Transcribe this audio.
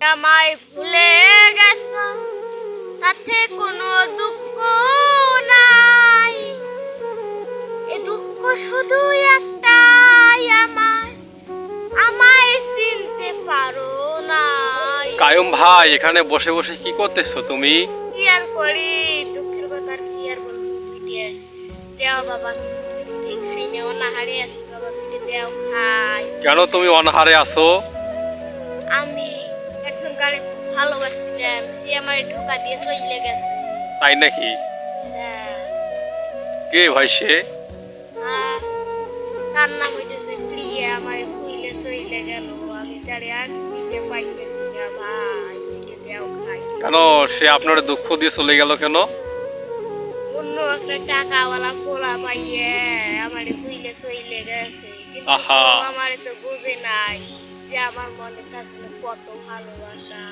আমায় ভুলে গেছ তাতে কোনো দুঃখ নাই। এ দুঃখ শুধু একটাই আমার আমায় চিনতে পারো নাই। কায়ুম ভাই এখানে বসে বসে কি করতেছো তুমি? কি আর করি? দুঃখের কথা আর কি আর বলব? পিঠে দেও বাবা খাই না হারে আছি বাবা পিঠে দেও খাই। কেন তুমি অনাহারে আছো? আমি গাড়ি ভালোবাসছিলাম সে আমার ঢোকা দিয়ে চলে গেছে। তাই নাকি? হ্যাঁ। কে ভাই সে? তার নাম হইতেছে প্রিয়া আমার ভুইলে চলে গেল। আমি তারে আর পিঠে পাইতেছি না ভাই কেন? সে আপনার দুঃখ দিয়ে চলে গেল কেন? অন্য একটা টাকাওয়ালা পোলা পাইয়ে আমার ভুইলে চলে গেছে। কিন্তু আহা। আমার তো বুঝে নাই। যে আমার মনের সাথে কত ভালোবাসা।